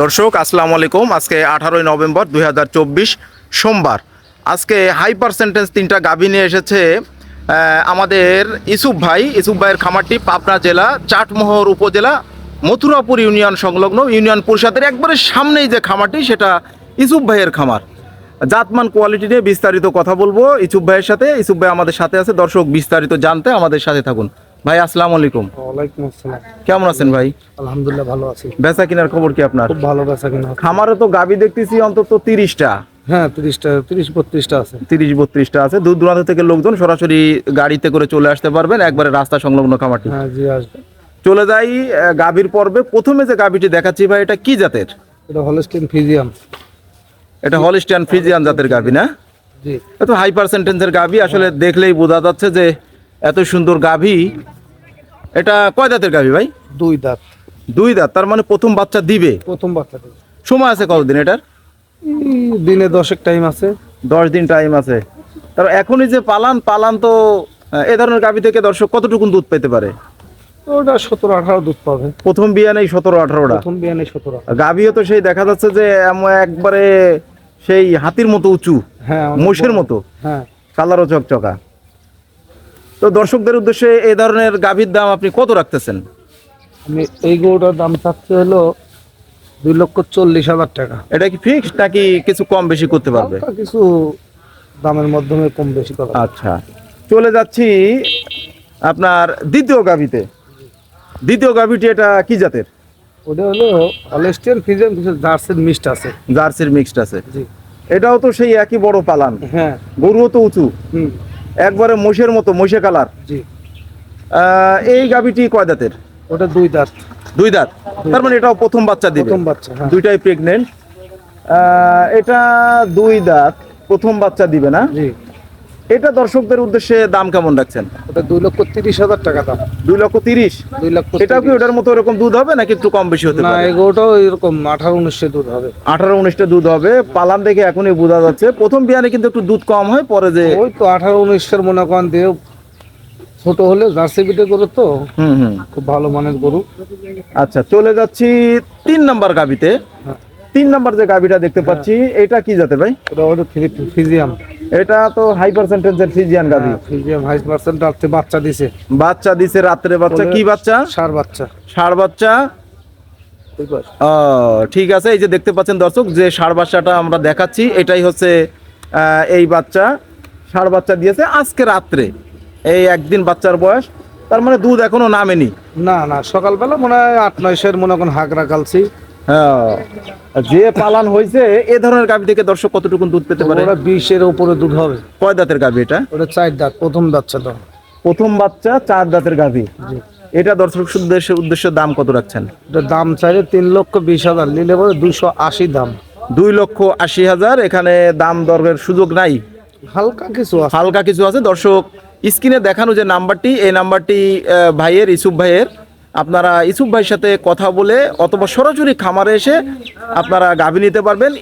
দর্শক, আসসালামু আলাইকুম। আজকে আঠারোই নভেম্বর দুই হাজার চব্বিশ সোমবার। আজকে হাই পার্সেন্টেজ তিনটা গাভী নিয়ে এসেছে আমাদের ইসুফ ভাই। ইসুফ ভাইয়ের খামারটি পাবনা জেলা, চাটমোহর উপজেলা, মথুরাপুর ইউনিয়ন সংলগ্ন ইউনিয়ন পরিষদের একবারে সামনেই যে খামারটি, সেটা ইসুফ ভাইয়ের খামার। জাতমান কোয়ালিটি নিয়ে বিস্তারিত কথা বলব ইসুফ ভাইয়ের সাথে। ইসুফ ভাই আমাদের সাথে আছে। দর্শক, বিস্তারিত জানতে আমাদের সাথে থাকুন। ভাই আসসালামু আলাইকুম। ওয়ালাইকুম আসসালাম। কেমন আছেন ভাই? আলহামদুলিল্লাহ ভালো আছি। বেচা কিনার খবর কি আপনার? খুব ভালো বেচা কিনা। খামারে তো গাবি দেখতেছি অন্তত তিরিশটা। হ্যাঁ তিরিশটা তিরিশ বত্রিশটা আছে। তিরিশ বত্রিশটা আছে। দূর দূরান্ত থেকে লোকজন সরাসরি গাড়িতে করে চলে আসতে পারবেন একবারে রাস্তা সংলগ্ন খামারটি। হ্যাঁ জি আসবে। চলে যাই গাভীর পর্বে। প্রথমে যে গাভীটি দেখাচ্ছি ভাই এটা কি জাতের? এটা হলস্টিন ফিজিয়াম এটা হলিস্টিয়ান ফ্রিজিয়ান জাতের গাভী না? জি। এত হাই পার্সেন্টেন্সের গাভী আসলে দেখলেই বোঝা যাচ্ছে যে এত সুন্দর গাভী। এটা কয় দাঁতের গাভী ভাই? দুই দাঁত। দুই দাঁত তার মানে প্রথম বাচ্চা দিবে? প্রথম বাচ্চা দেবে। সময় আছে কতদিন এটার? দিনে দশেক টাইম আছে। দশ দিন টাইম আছে। তার এখনই যে পালান পালান তো এ ধরনের গাভী থেকে দর্শক কতটুকুন দুধ পেতে পারে? ওটা সতেরো আঠারো দুধ পাবে। প্রথম বিয়া নেই সতেরো আঠারোটা। প্রথম বিয়ানে সতেরো গাভীও তো সেই দেখা যাচ্ছে যে এমন একবারে সেই হাতির মতো উঁচু হ্যাঁ মোষের মতো। হ্যাঁ। কালারও চকচকা। তো দর্শকদের উদ্দেশ্যে এই ধরনের গাভীর দাম আপনি কত রাখতেছেন? আমি এই গরুটার দাম চাচ্ছি হলো দুই লক্ষ চল্লিশ হাজার টাকা। এটা কি ফিক্সড নাকি কিছু কম বেশি করতে পারবে? হালকা কিছু দামের মাধ্যমে কম বেশি করা। আচ্ছা চলে যাচ্ছি আপনার দ্বিতীয় গাভীতে। দ্বিতীয় গাভীটি এটা কি জাতের? ওটা হলো হলস্টিয়ান ফিজিয়াম কিছু জার্সির মিষ্ট আছে। জার্সির মিক্সড আছে। জি। এটাও তো সেই একই বড় পালান। হ্যাঁ। গরুও তো উঁচু। হুম। একবারে মোষের মতো মোষে কালার। জি। এই গাভীটি কয় দাঁতের? ওটা দুই দাঁত। দুই দাঁত? তার মানে এটাও প্রথম বাচ্চা দিবে। প্রথম বাচ্চা হ্যাঁ। দুইটাই প্রেগনেন্ট এটা দুই দাঁত প্রথম বাচ্চা দিবে না? এটা দর্শকদের উদ্দেশ্যে দাম কেমন রাখছেন? ওটা দুই লক্ষ তিরিশ হাজার টাকা দাম। দুই লক্ষ তিরিশ? দুই লক্ষ এটাও কি ওটার মতো এরকম দুধ হবে নাকি একটু কম বেশি হতে না এগুলোটাও এরকম আঠারো উনিশশো দুধ হবে। আঠারো উনিশটা দুধ হবে। পালান দেখে এখনই বোঝা যাচ্ছে। প্রথম বিয়ানে কিন্তু একটু দুধ কম হয় পরে যে ওই তো আঠারো উনিশের মনে করেন দিয়ে ছোট হলে জার্সি বিটে গরু তো। হুম হুম। খুব ভালো মানের গরু। আচ্ছা চলে যাচ্ছি তিন নাম্বার গাবিতে হ্যাঁ। তিন নাম্বার যে গাবিটা দেখতে পাচ্ছি এটা কি জাতের ভাই? ওটা ওটা ফিজিয়াম। এটা তো হাই পার্সেন্টেজের ফিজিয়ান গাবি হ্যাঁ, ফিজিয়াম হাই পার্সেন্ট রাত্রে বাচ্চা দিছে। বাচ্চা দিছে রাত্রে বাচ্চা। কি বাচ্চা? সার বাচ্চা। ষাড় বাচ্চা? ও, ঠিক আছে এই যে দেখতে পাচ্ছেন দর্শক যে ষাড় বাচ্চাটা আমরা দেখাচ্ছি এটাই হচ্ছে এই বাচ্চা। ষাড় বাচ্চা দিয়েছে আজকে রাত্রে। এই একদিন বাচ্চার বয়স তার মানে দুধ এখনও নামেনি। না না সকালবেলা মনে হয় আট নয়শের মনে করেন হাগরা কালছি যে পালান হয়েছে এ ধরনের গাভী থেকে দর্শক কতটুকু দুধ পেতে পারে? ওটা বিশের উপরে দুধ হবে। কয় দাঁতের গাভী এটা? ওটা চার দাঁত প্রথম বাচ্চা তো। প্রথম বাচ্চা চার দাঁতের গাভী। এটা দর্শক উদ্দেশ্যে উদ্দেশ্য দাম কত রাখছেন? এটা দাম চাইলে তিন লক্ষ বিশ হাজার নিলে পরে দুশো আশি দাম। দুই লক্ষ আশি হাজার এখানে দাম দরের সুযোগ নাই। হালকা কিছু হালকা কিছু আছে। দর্শক স্ক্রিনে দেখানো যে নাম্বারটি এই নাম্বারটি ভাইয়ের ইসুফ ভাইয়ের। আপনারা ইসুফ ভাইয়ের সাথে কথা বলে অথবা সরাসরি খামারে এসে আপনারা গাভী নিতে পারবেন।